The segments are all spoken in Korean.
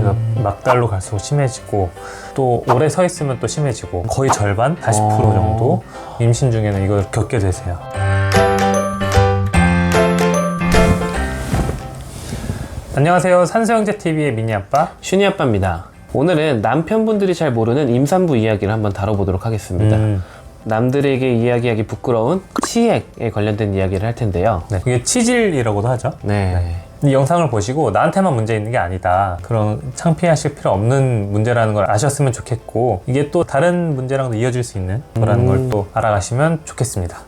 그래서 막달로 갈수록 심해지고 또 오래 서 있으면 또 심해지고 거의 절반 40% 어. 정도 임신 중에는 이걸 겪게 되세요. 안녕하세요. 산소형제 TV의 미니 아빠. 슈니 아빠입니다. 오늘은 남편분들이 잘 모르는 임산부 이야기를 한번 다뤄보도록 하겠습니다. 음, 남들에게 이야기하기 부끄러운 치액에 관련된 이야기를 할 텐데요. 네, 이게 치질이라고도 하죠. 네. 이 영상을 보시고 나한테만 문제 있는 게 아니다. 그런 창피하실 필요 없는 문제라는 걸 아셨으면 좋겠고 이게 또 다른 문제랑도 이어질 수 있는 거라는 음. 걸또 알아가시면 좋겠습니다.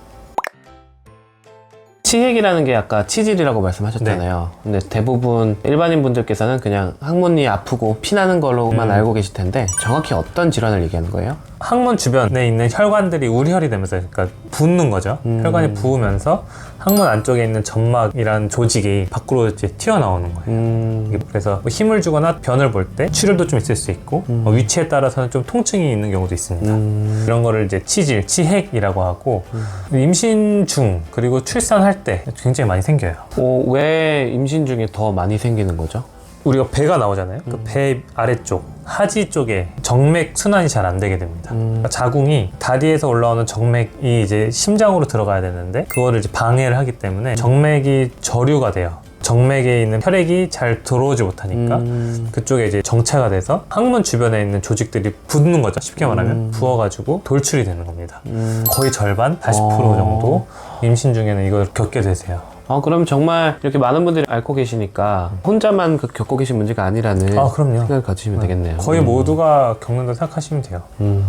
치액이라는 게 아까 치질이라고 말씀하셨잖아요. 근데 대부분 일반인 분들께서는 그냥 항문이 아프고 피나는 걸로만 음. 알고 계실 텐데 정확히 어떤 질환을 얘기하는 거예요? 항문 주변에 있는 혈관들이 우리혈이 되면서 그러니까 붓는 거죠. 음. 혈관이 부으면서 항문 안쪽에 있는 점막이라는 조직이 밖으로 이제 튀어나오는 거예요. 음, 그래서 뭐 힘을 주거나 변을 볼 때 출혈도 좀 있을 수 있고 어, 위치에 따라서는 좀 통증이 있는 경우도 있습니다. 음, 이런 거를 이제 치질, 치핵이라고 하고 임신 중 그리고 출산할 때 굉장히 많이 생겨요. 어, 왜 임신 중에 더 많이 생기는 거죠? 우리가 배가 나오잖아요. 그 배 아래쪽 하지 쪽에 정맥 순환이 잘 안 되게 됩니다. 그러니까 자궁이 다리에서 올라오는 정맥이 이제 심장으로 들어가야 되는데 그거를 이제 방해를 하기 때문에 정맥이 저류가 돼요. 정맥에 있는 혈액이 잘 들어오지 못하니까 음, 그쪽에 이제 정체가 돼서 항문 주변에 있는 조직들이 붓는 거죠. 쉽게 말하면 부어가지고 돌출이 되는 겁니다. 음. 거의 절반, 80% 어. 정도 임신 중에는 이걸 겪게 되세요. 아, 그럼 정말 이렇게 많은 분들이 앓고 계시니까 혼자만 그 겪고 계신 문제가 아니라는 아, 그럼요. 생각을 가지시면 되겠네요. 거의 모두가 겪는다 생각하시면 돼요. 음.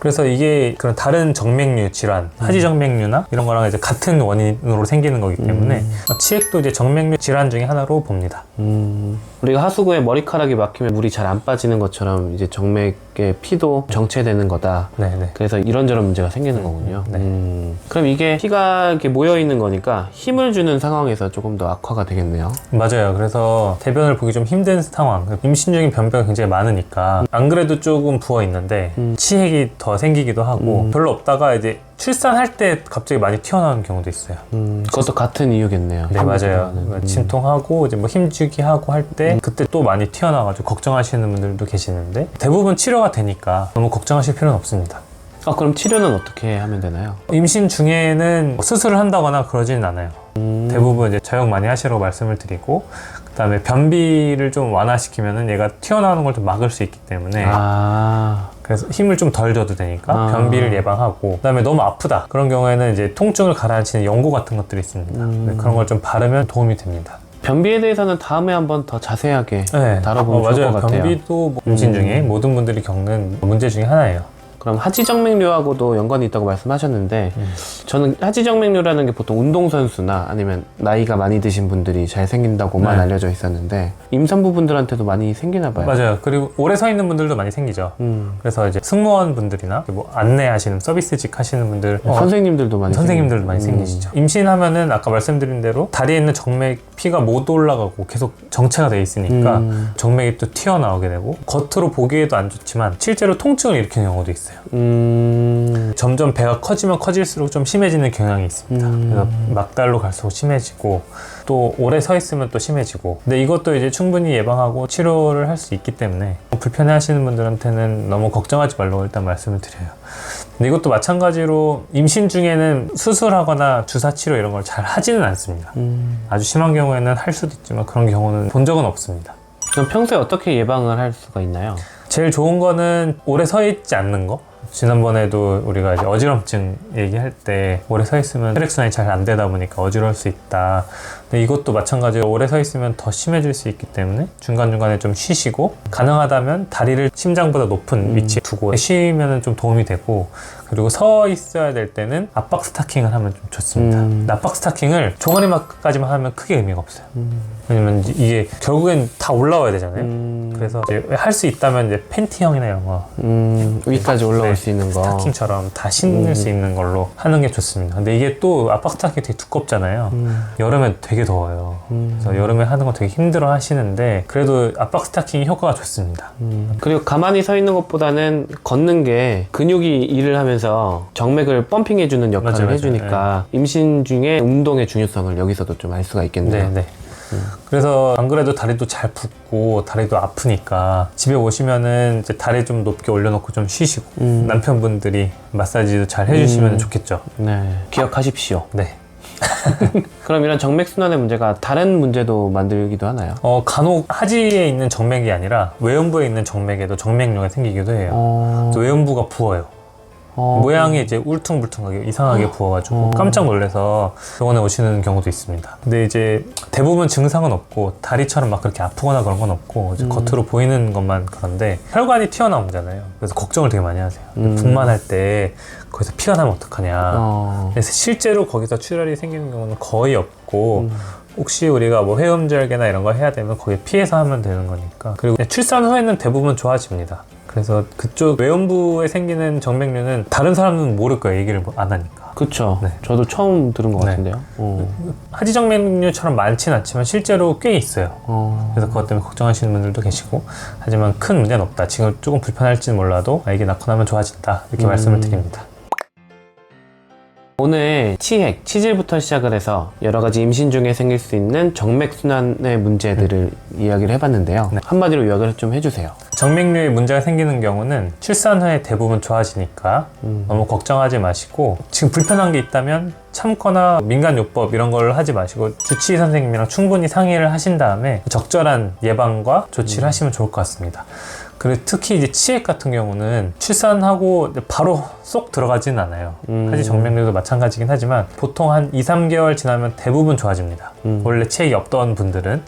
그래서 이게 그런 다른 정맥류 질환, 하지 정맥류나 이런 거랑 이제 같은 원인으로 생기는 거기 때문에 치액도 이제 정맥류 질환 중에 하나로 봅니다. 음, 우리가 하수구에 머리카락이 막히면 물이 잘 안 빠지는 것처럼 이제 정맥의 피도 정체되는 거다. 네네. 그래서 이런저런 문제가 생기는 거군요. 네. 음, 그럼 이게 피가 이렇게 모여 있는 거니까 힘을 주는 상황에서 조금 더 악화가 되겠네요. 맞아요. 그래서 대변을 보기 좀 힘든 상황. 임신 중인 변비가 굉장히 많으니까 안 그래도 조금 부어 있는데 치액이 더 생기기도 하고 음. 별로 없다가 이제 출산할 때 갑자기 많이 튀어나오는 경우도 있어요. 음, 그것도 같은 이유겠네요. 네 맞아요. 음. 진통하고 이제 뭐 힘주기 하고 할 때 그때 또 많이 튀어나와가지고 걱정하시는 분들도 계시는데 대부분 치료가 되니까 너무 걱정하실 필요는 없습니다. 아, 그럼 치료는 어떻게 하면 되나요? 임신 중에는 뭐 수술을 한다거나 그러지는 않아요. 음, 대부분 이제 저역 많이 하시라고 말씀을 드리고 그다음에 변비를 좀 완화시키면은 얘가 튀어나오는 걸 좀 막을 수 있기 때문에 아, 그래서 힘을 좀 덜 줘도 되니까 아. 변비를 예방하고 그다음에 너무 아프다 그런 경우에는 이제 통증을 가라앉히는 연고 같은 것들이 있습니다. 음. 네, 그런 걸 좀 바르면 도움이 됩니다. 변비에 대해서는 다음에 한번 더 자세하게 네. 다뤄보면 어, 좋을. 것 같아요. 변비도 뭐 임신 음. 중에 모든 분들이 겪는 문제 중에 하나예요. 그럼 하지정맥류하고도 연관이 있다고 말씀하셨는데 음. 저는 하지정맥류라는 게 보통 운동선수나 아니면 나이가 많이 드신 분들이 잘 생긴다고만 네. 알려져 있었는데 임산부분들한테도 많이 생기나 봐요. 맞아요. 그리고 오래 서 있는 분들도 많이 생기죠. 음. 그래서 이제 승무원 분들이나 뭐 안내하시는 서비스직 하시는 분들 어, 선생님들도 많이 선생님들도 많이. 음. 생기시죠. 임신하면은 아까 말씀드린 대로 다리에 있는 정맥 피가 못 올라가고 계속 정체가 돼 있으니까 음. 정맥이 또 튀어나오게 되고 겉으로 보기에도 안 좋지만 실제로 통증을 일으키는 경우도 있어요. 음. 점점 배가 커지면 커질수록 좀 심해지는 경향이 있습니다. 음. 그래서 막달로 갈수록 심해지고 또 오래 서 있으면 또 심해지고 근데 이것도 이제 충분히 예방하고 치료를 할 수 있기 때문에 불편해 하시는 분들한테는 너무 걱정하지 말라고 일단 말씀을 드려요. 근데 이것도 마찬가지로 임신 중에는 수술하거나 주사 치료 이런 걸 잘 하지는 않습니다. 음. 아주 심한 경우에는 할 수도 있지만 그런 경우는 본 적은 없습니다. 그럼 평소에 어떻게 예방을 할 수가 있나요? 제일 좋은 거는 오래 서 있지 않는 거. 지난번에도 우리가 이제 어지럼증 얘기할 때 오래 서 있으면 혈액순환이 잘 안 되다 보니까 어지러울 수 있다. 근데 이것도 마찬가지로 오래 서 있으면 더 심해질 수 있기 때문에 중간중간에 좀 쉬시고 가능하다면 다리를 심장보다 높은 위치에 두고 쉬면은 좀 도움이 되고 그리고 서 있어야 될 때는 압박 스타킹을 하면 좀 좋습니다. 음. 압박 스타킹을 종아리만까지만 하면 크게 의미가 없어요. 왜냐면 이제 이게 결국엔 다 올라와야 되잖아요. 음. 그래서 할 수 있다면 이제 팬티형이나 이런 거 음. 위까지 올라 올 네, 수 있는 거. 스타킹처럼 다 신을 수 있는 걸로 하는 게 좋습니다. 근데 이게 또 압박 스타킹이 되게 두껍잖아요. 음. 여름엔 되게 더워요. 음. 그래서 여름에 하는 거 되게 힘들어 하시는데 그래도 압박 스타킹이 효과가 좋습니다. 음. 그리고 가만히 서 있는 것보다는 걷는 게 근육이 일을 하면서 정맥을 펌핑해주는 역할을 맞아요, 맞아요. 해주니까 임신 중에 운동의 중요성을 여기서도 좀 알 수가 있겠네요. 네, 네. 그래서 안 그래도 다리도 잘 붓고 다리도 아프니까 집에 오시면은 이제 다리 좀 높게 올려놓고 좀 쉬시고 음. 남편분들이 마사지도 잘 해주시면 음. 좋겠죠. 네. 기억하십시오. 네. 그럼 이런 정맥순환의 문제가 다른 문제도 만들기도 하나요? 어, 간혹 하지에 있는 정맥이 아니라 외음부에 있는 정맥에도 정맥류가 생기기도 해요. 어... 또 외음부가 부어요. 어... 모양이 이제 울퉁불퉁하게 이상하게 부어가지고 어. 깜짝 놀라서 병원에 오시는 경우도 있습니다. 근데 이제 대부분 증상은 없고 다리처럼 막 그렇게 아프거나 그런 건 없고 이제 겉으로 보이는 것만 그런데 혈관이 튀어나오잖아요. 그래서 걱정을 되게 많이 하세요. 음. 분만할 때 거기서 피가 나면 어떡하냐. 어... 그래서 실제로 거기서 출혈이 생기는 경우는 거의 없고 음. 혹시 우리가 뭐 회음절개나 이런 거 해야 되면 거기 피해서 하면 되는 거니까 그리고 출산 후에는 대부분 좋아집니다. 그래서 그쪽 외음부에 생기는 정맥류는 다른 사람은 모를 거예요. 얘기를 뭐안 하니까. 그쵸. 네. 저도 처음 들은 것 네. 같은데요. 어... 하지정맥류처럼 많지는 않지만 실제로 꽤 있어요. 어... 그래서 그것 때문에 걱정하시는 분들도 계시고 하지만 큰 문제는 없다. 지금 조금 불편할지는 몰라도 아 이게 낳고 나면 좋아진다. 이렇게 음. 말씀을 드립니다. 오늘 치핵, 치질부터 시작을 해서 여러 가지 임신 중에 생길 수 있는 정맥순환의 문제들을 이야기를 해봤는데요. 네. 한마디로 요약을 좀 해주세요. 정맥류에 문제가 생기는 경우는 출산 후에 대부분 좋아지니까 음. 너무 걱정하지 마시고 지금 불편한 게 있다면 참거나 민간요법 이런 걸 하지 마시고 주치의 선생님이랑 충분히 상의를 하신 다음에 적절한 예방과 조치를 하시면 좋을 것 같습니다. 그리고 특히 이제 치액 같은 경우는 출산하고 바로 쏙 들어가지는 않아요. 음. 하지 정맥류도 마찬가지긴 하지만 보통 한 2, 3개월 지나면 대부분 좋아집니다. 음. 원래 치액이 없던 분들은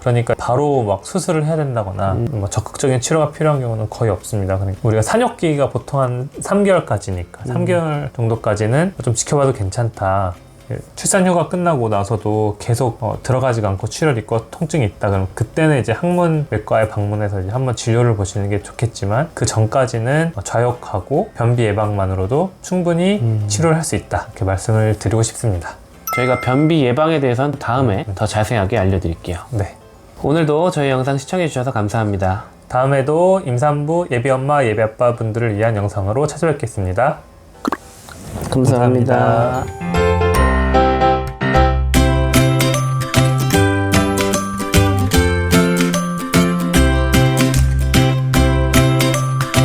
그러니까 바로 막 수술을 해야 된다거나 음. 뭐 적극적인 치료가 필요한 경우는 거의 없습니다. 그러니까 우리가 산역기가 보통 한 3개월까지니까 음. 3개월 정도까지는 좀 지켜봐도 괜찮다. 예, 출산 휴가 끝나고 나서도 계속 어, 들어가지가 않고 출혈 있고 통증이 있다 그러면 그때는 이제 항문 외과에 방문해서 이제 한번 진료를 보시는 게 좋겠지만 그 전까지는 좌욕하고 변비 예방만으로도 충분히 음. 치료를 할 수 있다 이렇게 말씀을 드리고 싶습니다. 저희가 변비 예방에 대해서는 다음에 더 자세하게 알려드릴게요. 네. 오늘도 저희 영상 시청해주셔서 감사합니다. 다음에도 임산부 예비 엄마 예비 아빠 분들을 위한 영상으로 찾아뵙겠습니다. 감사합니다. 감사합니다.